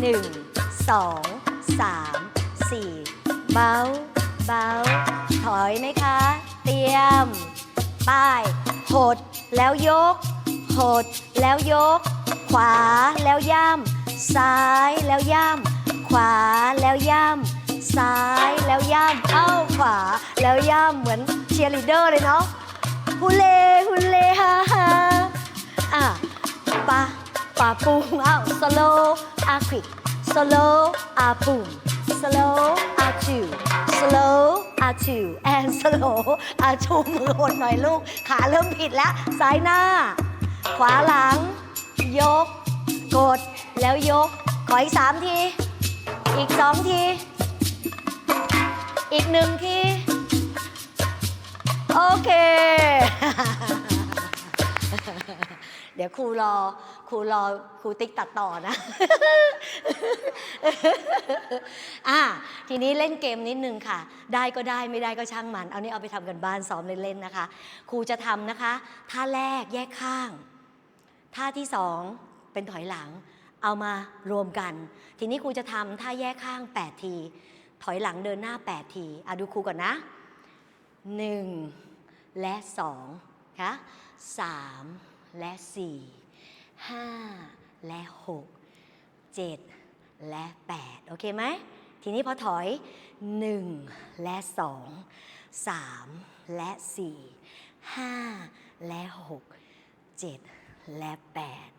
หนึ่งสองสามสี่เบาเบาถอยไหมคะ เตรียม ป้าย หดแล้วยก หดแล้วยก ขวาแล้วย่ำซ้ายแล้วย่ำขวาแล้วย่ำซ้ายแล้วย่ำเอ้าขวาแล้วย่ำเหมือนเชียร์ลีดเดอร์เลยเนาะฮุเล่ฮุเล่ฮ่าฮ่าอะปะ ปะปุงเอ้าสโลอาควิกสโลอาปุงสโลอาจูสโลอาจูแอนสโลอาชูมือหดหน่อยลูก ขาเริ่มผิดแล้ว ซ้ายหน้า ขวาหลัง ยก กด แล้วยก ขออีกสามที อีกสองที อีกหนึ่งที โอเค เดี๋ยวครูรอ ครูรอครูติ๊กตัดต่อนะอะทีนี้เล่นเกมนิดนึงค่ะ ได้ก็ได้ไม่ได้ก็ช่างมัน เอานี่เอาไปทำกันบ้านซ้อมเล่นๆนะคะ ครูจะทำนะคะ ท่าแรกแยกข้าง ท่าที่สองเป็นถอยหลัง เอามารวมกัน ทีนี้ครูจะทำท่าแยกข้าง 8 ที ถอยหลังเดินหน้า 8 ทีอะดูครูก่อนนะ 1 และ2ค่ะ3และ4 5 และ 6 7 และ 8 โอเคไหม ทีนี้พอถอย 1 และ 2 3 และ 4 5 และ 6 7 และ 8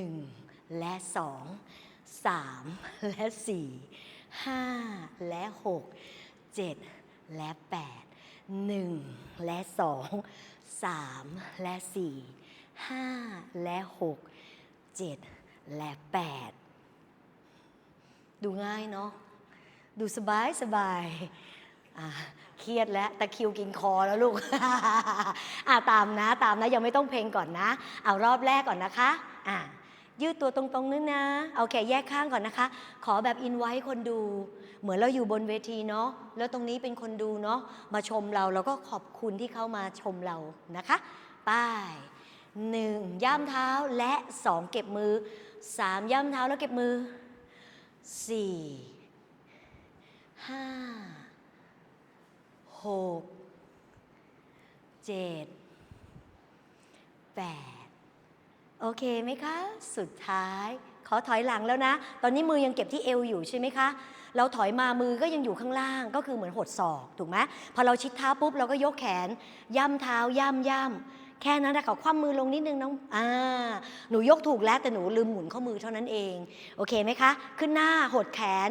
1 และ 2 3 และ 4 5 และ 6 7 และ 8 1 และ 2 3 และ 4 5 และ 6 7 และ 8 ดูง่ายเนาะดูสบายสบายเครียดแล้วตะคิวกินคอแล้วลูกอะตามนะตามนะยังไม่ต้องเพลงก่อนนะ เอารอบแรกก่อนนะคะอะยืดตัวตรงๆนึงนะโอเคแยกข้างก่อนนะคะ ขอแบบอินไว้คนดู เหมือนเราอยู่บนเวทีเนาะแล้วตรงนี้เป็นคนดูเนาะมาชมเราเราก็ขอบคุณที่เข้ามาชมเรานะคะ ป้าย หนึ่งย่ำเท้าและสองเก็บมือสามย่ำเท้าแล้วเก็บมือสี่ห้าหกเจ็ดแปดโอเคไหมคะ สุดท้าย ขอถอยหลังแล้วนะ ตอนนี้มือยังเก็บที่เอวอยู่ใช่ไหมคะ เราถอยมามือก็ยังอยู่ข้างล่างก็คือเหมือนหดศอกถูกไหมพอเราชิดเท้าปุ๊บเราก็ยกแขน ย่ำเท้าย่ำย่ำ แค่นั้นนะขอคว่ำมือลงนิดนึงน้องอ่าหนูยกถูกแล้วแต่หนูลืมหมุนข้อมือเท่านั้นเอง โอเคไหมคะ ขึ้นหน้าหดแขน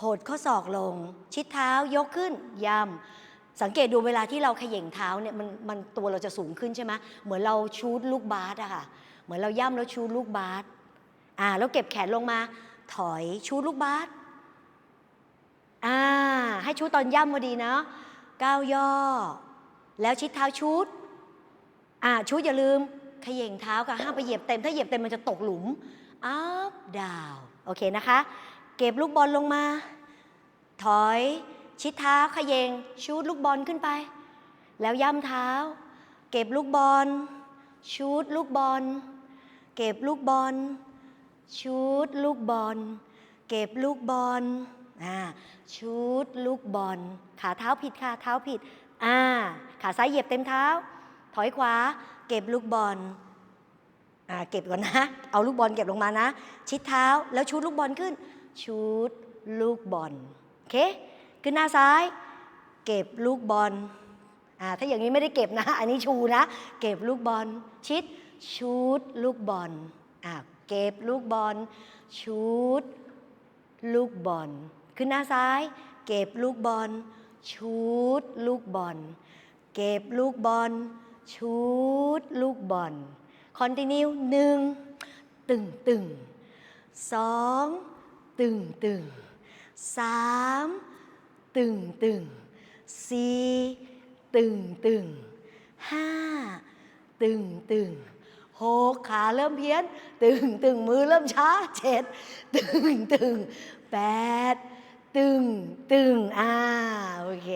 หดข้อศอกลง ชิดเท้ายกขึ้นย่ำสังเกตดูเวลาที่เราเขย่งเท้าเนี่ยมันมันตัวเราจะสูงขึ้นใช่ไหมเหมือนเราชูดลูกบาสอะค่ะ เหมือนเราย่ำแล้วชูดลูกบาสอ่าแล้วเก็บแขนลงมา ถอยชูดลูกบาสอ่าให้ชูดตอนย่ำพอดีนะก้าวย่อ แล้วชิดเท้าชูด อ่าชูอย่าลืมขย่งเท้าค่ะห้ามไปเหยียบเต็ม ถ้าเหยียบเต็มมันจะตกหลุม up down โอเคนะคะ เก็บลูกบอลลงมา ถอยชิดเท้าขยงชูดลูกบอลขึ้นไป แล้วย่ำเท้า เก็บลูกบอล ชูดลูกบอล เก็บลูกบอล ชูดลูกบอล เก็บลูกบอลอ่าชูดลูกบอล ขาเท้าผิดค่ะเท้าผิดอ่าขาซ้ายเหยียบเต็มเท้า ถอยขวา เก็บลูกบอลอ่าเก็บก่อนนะ เอาลูกบอลเก็บลงมานะ ชิดเท้าแล้วชูดลูกบอลขึ้น ชูดลูกบอลโอเคขึ้นหน้าซ้าย เก็บลูกบอลอ่าถ้าอย่างนี้ไม่ได้เก็บนะ อันนี้ชูนะ เก็บลูกบอล ชิดชูดลูกบอลอ่าเก็บลูกบอล ชูดลูกบอล ขึ้นหน้าซ้าย เก็บลูกบอล ชูดลูกบอล เก็บลูกบอล ชูดลูกบอลคอนติเนียหนึ่งตึงตึงสองตึงตึงสามตึงตึงสี่ตึงตึงห้าตึงตึงหกขาเริ่มเพี้ยน ตึงตึงมือเริ่มช้าเจ็ดตึงตึงแปดตึงตึงอ่าโอเค